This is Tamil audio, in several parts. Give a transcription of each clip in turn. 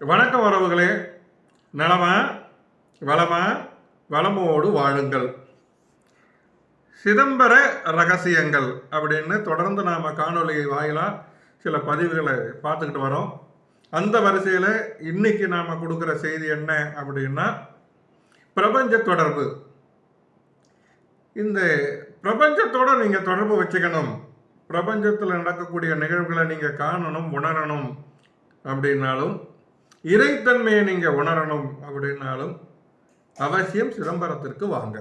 வணக்க உறவுகளே. நலமா வளமா வளமோடு வாழுங்கள். சிதம்பர ரகசியங்கள் அப்படின்னு தொடர்ந்து நாம் காணொளி வாயிலாக சில பதிவுகளை பார்த்துக்கிட்டு வரோம். அந்த வரிசையில் இன்னைக்கு நாம் கொடுக்குற செய்தி என்ன அப்படின்னா பிரபஞ்ச தொடர்பு. இந்த பிரபஞ்சத்தோட நீங்கள் தொடர்பு வச்சுக்கணும். பிரபஞ்சத்தில் நடக்கக்கூடிய நிகழ்வுகளை நீங்கள் காணணும் உணரணும் அப்படின்னாலும் இறைத்தன்மையை நீங்கள் உணரணும் அப்படின்னாலும் அவசியம் சிதம்பரத்திற்கு வாங்க.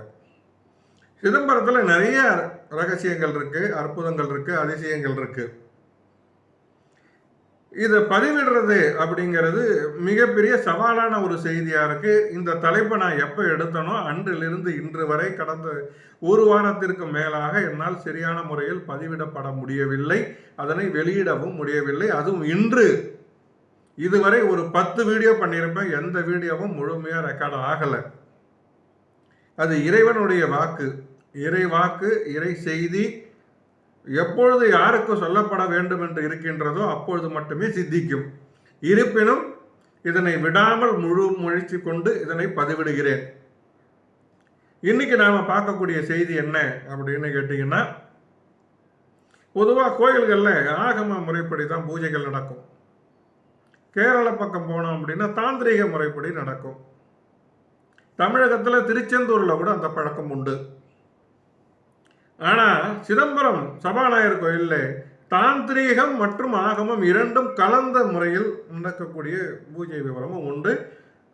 சிதம்பரத்தில் நிறைய ரகசியங்கள் இருக்கு அற்புதங்கள் இருக்கு அதிசயங்கள் இருக்கு. இதை பதிவிடுறது அப்படிங்கிறது மிகப்பெரிய சவாலான ஒரு செய்தியாக இருக்கு. இந்த தலைப்பை நான் எப்போ எடுத்தனோ அன்றிலிருந்து இன்று வரை கடந்த ஒரு வாரத்திற்கு மேலாக என்னால் சரியான முறையில் பதிவிடப்பட முடியவில்லை. அதனை வெளியிடவும் முடியவில்லை. அதுவும் இன்று இதுவரை ஒரு பத்து வீடியோ பண்ணியிருப்பேன். எந்த வீடியோவும் முழுமையாக ரெக்கார்ட் ஆகலை. அது இறைவனுடைய வாக்கு. இறை வாக்கு இறை செய்தி எப்பொழுது யாருக்கு சொல்லப்பட வேண்டும் என்று இருக்கின்றதோ அப்பொழுது மட்டுமே சித்திக்கும். இருப்பினும் இதனை விடாமல் முழு முயற்சி கொண்டு இதனை பதிவிடுகிறேன். இன்னைக்கு நாம் பார்க்கக்கூடிய செய்தி என்ன அப்படின்னு கேட்டிங்கன்னா பொதுவாக கோயில்களில் ஆகம முறைப்படி தான் பூஜைகள் நடக்கும். கேரள பக்கம் போனோம் அப்படின்னா தாந்திரிக முறைப்படி நடக்கும். தமிழகத்தில் திருச்செந்தூரில் கூட அந்த பழக்கம் உண்டு. ஆனால் சிதம்பரம் சபாநாயகர் கோயிலில் தாந்திரீகம் மற்றும் ஆகமம் இரண்டும் கலந்த முறையில் நடக்கக்கூடிய பூஜை விவரமும் உண்டு.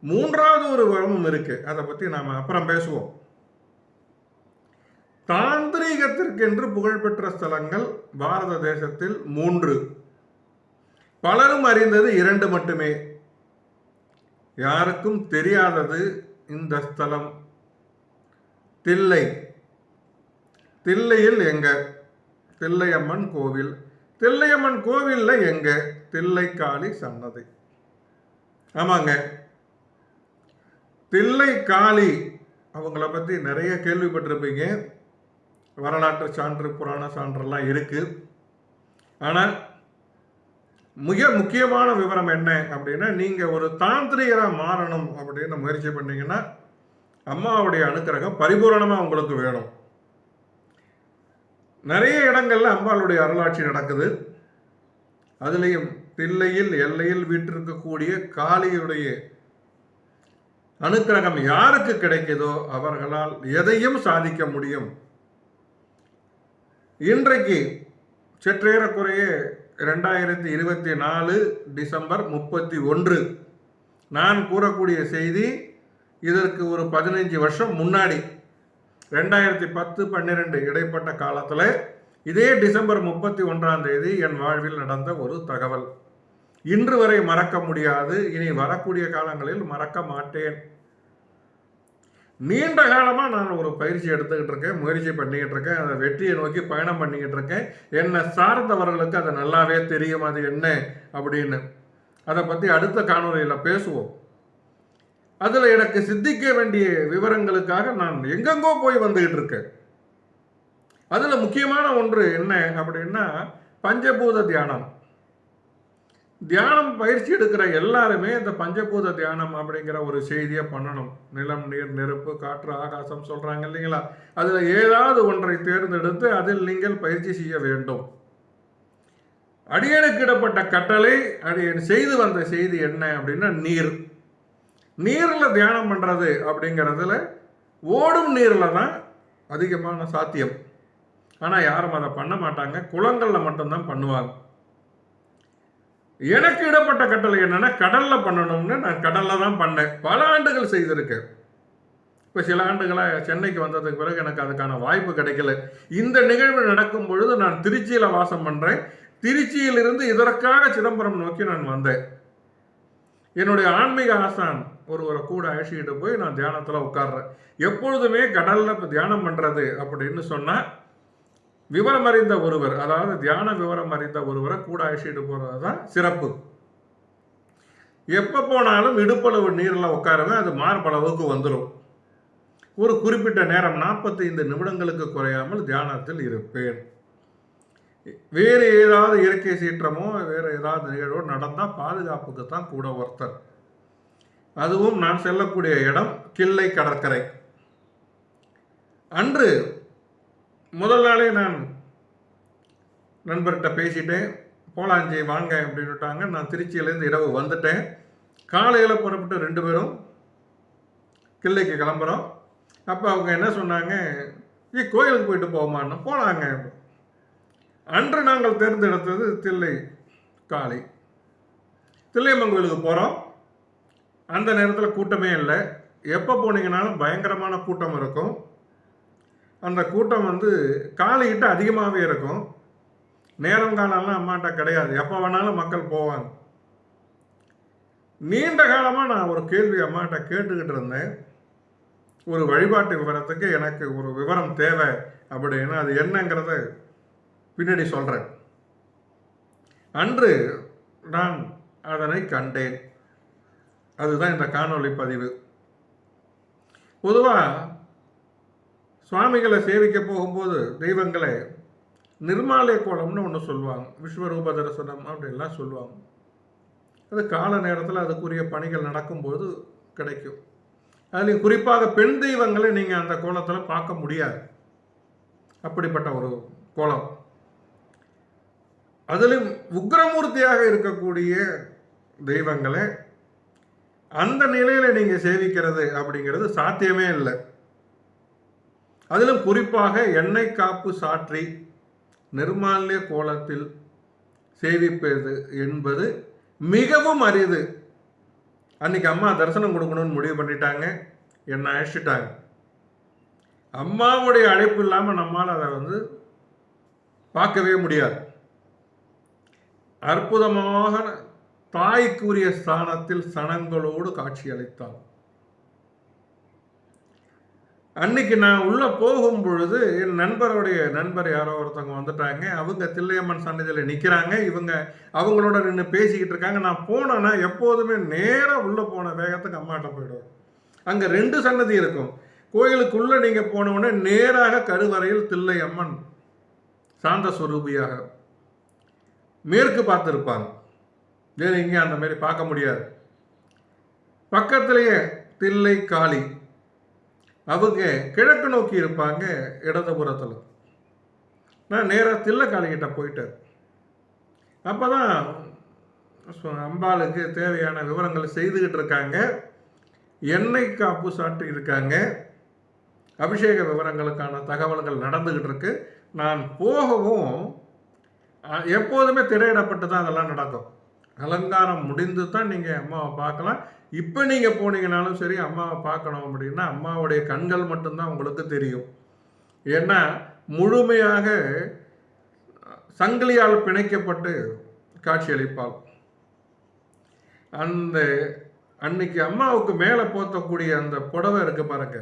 மூன்றாவது ஒரு விவரமும் இருக்கு. அதை பற்றி நாம் அப்புறம் பேசுவோம். தாந்திரீகத்திற்கென்று புகழ்பெற்ற ஸ்தலங்கள் பாரத தேசத்தில் மூன்று. பலரும் அறிந்தது இரண்டு மட்டுமே. யாருக்கும் தெரியாதது இந்த ஸ்தலம். தில்லை. தில்லையில் எங்க? தில்லையம்மன் கோவில். தில்லையம்மன் கோவில்ல எங்க? தில்லைக்காளி சன்னதி. ஆமாங்க. தில்லை காளி அவங்கள பற்றி நிறைய கேள்விப்பட்டிருப்பீங்க. வரலாற்று சான்று புராண சான்றெல்லாம் இருக்கு. ஆனால் மிக முக்கியமான விவரம் என்ன அப்படின்னா நீங்கள் ஒரு தாந்திரிகராக மாறணும் அப்படின்னு முயற்சி பண்ணீங்கன்னா அம்மாவுடைய அனுக்கிரகம் பரிபூரணமாக உங்களுக்கு வேணும். நிறைய இடங்கள்ல அம்பாளுடைய அருளாட்சி நடக்குது. அதுலேயும் தில்லையில் எல்லையில் வீட்டிருக்கக்கூடிய காளியுடைய அனுக்கிரகம் யாருக்கு கிடைக்குதோ அவர்களால் எதையும் சாதிக்க முடியும். இன்றைக்கு சற்றேறக்குறைய ரெண்டாயிரத்தி இருபத்தி நாலு டிசம்பர் முப்பத்தி ஒன்று. நான் கூறக்கூடிய செய்தி இதற்கு ஒரு பதினைஞ்சு வருஷம் முன்னாடி ரெண்டாயிரத்தி பத்து பன்னிரெண்டு இடைப்பட்ட காலத்தில் இதே டிசம்பர் முப்பத்தி ஒன்றாம் தேதி என் வாழ்வில் நடந்த ஒரு தகவல். இன்று வரை மறக்க முடியாது இனி வரக்கூடிய காலங்களில் மறக்க மாட்டேன். நீண்ட காலமாக நான் ஒரு பயிற்சி எடுத்துக்கிட்டு இருக்கேன் முயற்சி பண்ணிக்கிட்டு இருக்கேன் அதை வெற்றியை நோக்கி பயணம் பண்ணிக்கிட்டு இருக்கேன். என்னை சார்ந்தவர்களுக்கு அது நல்லாவே தெரியும் அது என்ன அப்படின்னு. அதை பற்றி அடுத்த காணொலியில் பேசுவோம். அதில் எனக்கு சித்திக்க வேண்டிய விவரங்களுக்காக நான் எங்கெங்கோ போய் வந்துக்கிட்டு இருக்கேன். அதில் முக்கியமான ஒன்று என்ன அப்படின்னா பஞ்சபூத தியானம். தியானம் பயிற்சி எடுக்கிற எல்லாருமே இந்த பஞ்சபூத தியானம் அப்படிங்கிற ஒரு செய்தியை பண்ணணும். நிலம் நீர் நெருப்பு காற்று ஆகாசம் சொல்றாங்க இல்லைங்களா? அதில் ஏதாவது ஒன்றை தேர்ந்தெடுத்து அதில் நீங்கள் பயிற்சி செய்ய வேண்டும். அடியனுக்கிடப்பட்ட கட்டளை அடியன் செய்து வந்த செய்தி என்ன அப்படின்னா நீர். நீரில் தியானம் பண்ணுறது அப்படிங்கிறதுல ஓடும் நீரில் தான் அதிகமான சாத்தியம். ஆனால் யாரும் அதை பண்ண மாட்டாங்க. குளங்களில் மட்டும்தான் பண்ணுவாங்க. எனக்கு இடப்பட்ட கட்டளை என்னென்னா கடலில் பண்ணணும்னு நான் கடலில் தான் பண்ணேன். பல ஆண்டுகள் செய்திருக்கேன். இப்போ சில ஆண்டுகளாக சென்னைக்கு வந்ததுக்கு பிறகு எனக்கு அதுக்கான வாய்ப்பு கிடைக்கல. இந்த நிகழ்வு நடக்கும் பொழுது நான் திருச்சியில் வாசம் பண்ணுறேன் திருச்சியிலிருந்து இதற்காக சிதம்பரம் நோக்கி நான் வந்தேன். என்னுடைய ஆன்மீக ஆசான் ஒருவரை கூட அழைச்சிக்கிட்டு போய் நான் தியானத்தில் உட்காடுறேன் எப்பொழுதுமே கடலில் இப்போ தியானம் பண்ணுறது அப்படின்னு சொன்னால் விவரம் அறிந்த ஒருவர் அதாவது தியான விவரம் அறிந்த ஒருவரை கூட அழைச்சிட்டு போகிறது தான் சிறப்பு. எப்போ போனாலும் இடுப்பளவு நீரில் உட்காருவேன் அது மார்பளவுக்கு வந்துடும் ஒரு குறிப்பிட்ட நேரம் நாற்பத்தைந்து நிமிடங்களுக்கு குறையாமல் தியானத்தில் இருப்பேன். வேறு ஏதாவது இயற்கை சீற்றமோ வேறு ஏதாவது நிகழ்வோ நடந்தால் பாதுகாப்புக்கு தான் கூட ஒருத்தர். அதுவும் நான் செல்லக்கூடிய இடம் கிள்ளை கடற்கரை. அன்று முதல் நாளே நான் நண்பர்கிட்ட பேசிட்டேன். போலாஞ்சி வாங்க அப்படின்னுட்டாங்க நான் திருச்சியிலேருந்து இரவு வந்துட்டேன். காலையில் புறப்பட்டு ரெண்டு பேரும் கிள்ளைக்கு கிளம்புறோம். அப்போ அவங்க என்ன சொன்னாங்க? ஏ கோயிலுக்கு போயிட்டு போவோமான்னு போனாங்க அன்று நாங்கள் தேர்ந்தெடுத்தது தில்லை காளி. தில்லையம்மன் கோயிலுக்கு போகிறோம் அந்த நேரத்தில் கூட்டமே இல்லை. எப்போ போனீங்கனாலும் பயங்கரமான கூட்டம் இருக்கும். அந்த கூட்டம் வந்து காலையிட்டு அதிகமாகவே இருக்கும். நேரம் காலம்லாம் அம்மாட்ட கிடையாது. எப்போ வேணாலும் மக்கள் போவாங்க. நீண்ட காலமாக நான் ஒரு கேள்வி அம்மாட்ட கேட்டுக்கிட்டு இருந்தேன். ஒரு வழிபாட்டு விவரத்துக்கு எனக்கு ஒரு விவரம் தேவை அப்படின்னு. அது என்னங்கிறத பின்னாடி சொல்கிறேன் அன்று நான் அதனை கண்டேன். அதுதான் இந்த காணொளி பதிவு. பொதுவாக சுவாமிகளை சேவிக்க போகும்போது தெய்வங்களை நிர்மாலய கோலம்னு ஒன்று சொல்லுவாங்க. விஸ்வரூப தரிசனம் அப்படின்லாம் சொல்லுவாங்க. அது கால நேரத்தில் அதுக்குரிய பணிகள் நடக்கும்போது கிடைக்கும். அதுலேயும் குறிப்பாக பெண் தெய்வங்களை நீங்கள் அந்த கோலத்தில் பார்க்க முடியாது. அப்படிப்பட்ட ஒரு கோலம். அதிலும் உக்ரமூர்த்தியாக இருக்கக்கூடிய தெய்வங்களை அந்த நிலையில் நீங்கள் சேவிக்கிறது அப்படிங்கிறது சாத்தியமே இல்லை. அதிலும் குறிப்பாக எண்ணெய் காப்பு சாற்றி நிர்மால்ய கோலத்தில் சேவிப்பது என்பது மிகவும் அரிது. அன்னைக்கு அம்மா தரிசனம் கொடுக்கணும்னு முடிவு பண்ணிட்டாங்க. என்னை அழைச்சிட்டாங்க. அம்மாவுடைய அழைப்பு இல்லாமல் நம்மால் அதை வந்து பார்க்கவே முடியாது. அற்புதமாக தாய்க்குரிய ஸ்தானத்தில் சனங்களோடு காட்சி அளித்தாள் அன்னைக்கு நான் உள்ள போகும் பொழுது என் நண்பருடைய நண்பர் யாரோ ஒருத்தவங்க வந்துட்டாங்க. அவங்க தில்லையம்மன் சன்னதியில் நிற்கிறாங்க இவங்க அவங்களோட நின்று பேசிக்கிட்டு இருக்காங்க. நான் போனேன்னா எப்போதுமே நேராக உள்ளே போன வேகத்துக்கு அம்மாட்ட போயிடுவேன். அங்கே ரெண்டு சன்னதி இருக்கும். கோயிலுக்குள்ளே நீங்கள் போனவுடனே நேராக கருவறையில் தில்லையம்மன் சாந்த சுரூபியாக மேற்கு பார்த்துருப்பாங்க. வேறு எங்கேயும் அந்த மாதிரி பார்க்க முடியாது. பக்கத்திலேயே தில்லை காளி அவங்க கிழக்கு நோக்கி இருப்பாங்க இடதுபுறத்தில். நான் நேராக தில்லக்காளிகிட்ட போயிட்டேன் அப்போ தான் அம்பாளுக்கு தேவையான விவரங்கள் செய்துக்கிட்டு இருக்காங்க. எண்ணெய் காப்பு சாட்டி இருக்காங்க. அபிஷேக விவரங்களுக்கான தகவல்கள் நடந்துக்கிட்டு இருக்கு. நான் போகவும் எப்போதுமே திரையிடப்பட்டு தான் அதெல்லாம் நடக்கும். அலங்காரம் முடிந்து தான் நீங்கள் அம்மாவை பார்க்கலாம். இப்போ நீங்கள் போனீங்கனாலும் சரி அம்மாவை பார்க்கணும் அப்படின்னா அம்மாவுடைய கண்கள் மட்டும்தான் உங்களுக்கு தெரியும். ஏன்னா முழுமையாக சங்கிலியால் பிணைக்கப்பட்டு காட்சியளிப்பாள் அந்த அன்னைக்கு அம்மாவுக்கு மேலே போத்தக்கூடிய அந்த புடவை இருக்கு பாருங்க.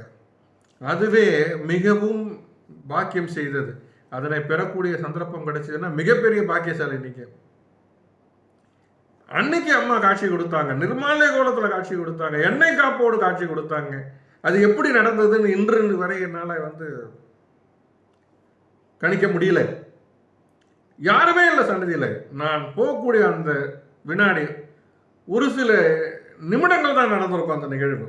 அதுவே மிகவும் பாக்கியம் செய்தது. அதனை பெறக்கூடிய சந்தர்ப்பம் கிடைச்சதுன்னா மிகப்பெரிய பாக்கியசாலி இன்னைக்கு அன்னைக்கு அம்மா காட்சி கொடுத்தாங்க. நிர்மாலய கோலத்தில் காட்சி கொடுத்தாங்க. எண்ணெய் காப்போடு காட்சி கொடுத்தாங்க. அது எப்படி நடந்ததுன்னு இன்று வரை என்னால் வந்து கணிக்க முடியல. யாருமே இல்லை சன்னதியில். நான் போகக்கூடிய அந்த வினாடி ஒரு சில நிமிடங்கள் தான் நடந்திருக்கும் அந்த நிகழ்வு.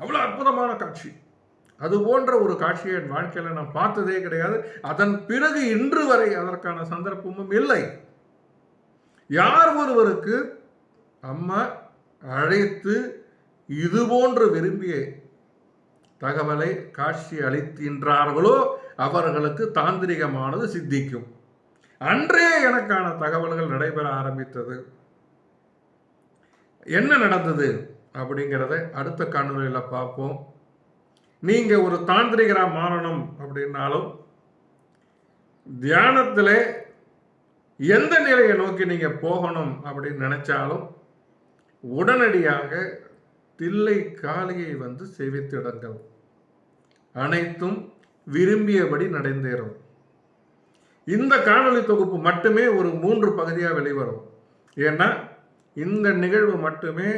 அவ்வளோ அற்புதமான காட்சி. அது போன்ற ஒரு காட்சியை என் வாழ்க்கையில் நான் பார்த்ததே கிடையாது. அதன் பிறகு இன்று வரை அதற்கான சந்தர்ப்பமும் இல்லை. யார் ஒருவருக்கு அம்மா அழைத்து இது போன்று விரும்பிய தகவலை காட்சி அளிக்கின்றார்களோ அவர்களுக்கு தாந்திரிகமானது சித்திக்கும். அன்றே எனக்கான தகவல்கள் நடைபெற ஆரம்பித்தது. என்ன நடந்தது அப்படிங்கிறத அடுத்த காணொலியில் பார்ப்போம். நீங்கள் ஒரு தாந்திரிகராக மாறணும் அப்படின்னாலும் தியானத்தில் எந்த நிலையை நோக்கி நீங்கள் போகணும் அப்படின்னு நினைச்சாலும் உடனடியாக தில்லை காளியை வந்து சேவித்திடுங்கள் அனைத்தும் விரும்பியபடி நடந்தேறும். இந்த காணொளி தொகுப்பு மட்டுமே ஒரு மூன்று பகுதியாக வெளிவரும். ஏன்னா இந்த நிகழ்வு மட்டுமே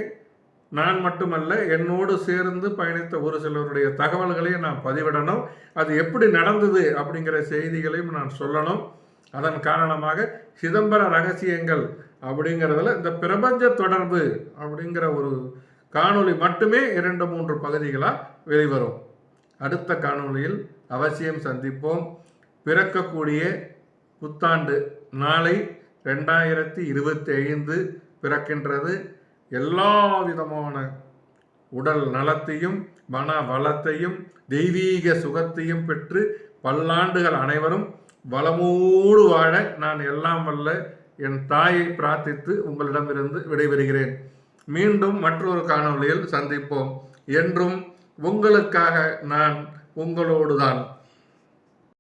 நான் மட்டுமல்ல என்னோடு சேர்ந்து பயணித்த ஒரு சிலருடைய தகவல்களையும் நான் பதிவிடணும். அது எப்படி நடந்தது அப்படிங்கிற செய்திகளையும் நான் சொல்லணும். அதன் காரணமாக சிதம்பர ரகசியங்கள் அப்படிங்கிறதுல இந்த பிரபஞ்ச தொடர்பு அப்படிங்கிற ஒரு காணொளி மட்டுமே இரண்டு மூன்று பகுதிகளாக வெளிவரும். அடுத்த காணொளியில் அவசியம் சந்திப்போம். பிறக்கக்கூடிய புத்தாண்டு நாளை ரெண்டாயிரத்தி இருபத்தி ஐந்து பிறக்கின்றது. எல்லா விதமான உடல் நலத்தையும் மன வளத்தையும் தெய்வீக சுகத்தையும் பெற்று பல்லாண்டுகள் அனைவரும் வளமோடு வாழ நான் எல்லாம் வல்ல என் தாயை பிரார்த்தித்து உங்களிடமிருந்து விடைபெறுகிறேன். மீண்டும் மற்றொரு காணொளியில் சந்திப்போம். என்றும் உங்களுக்காக நான் உங்களோடுதான்.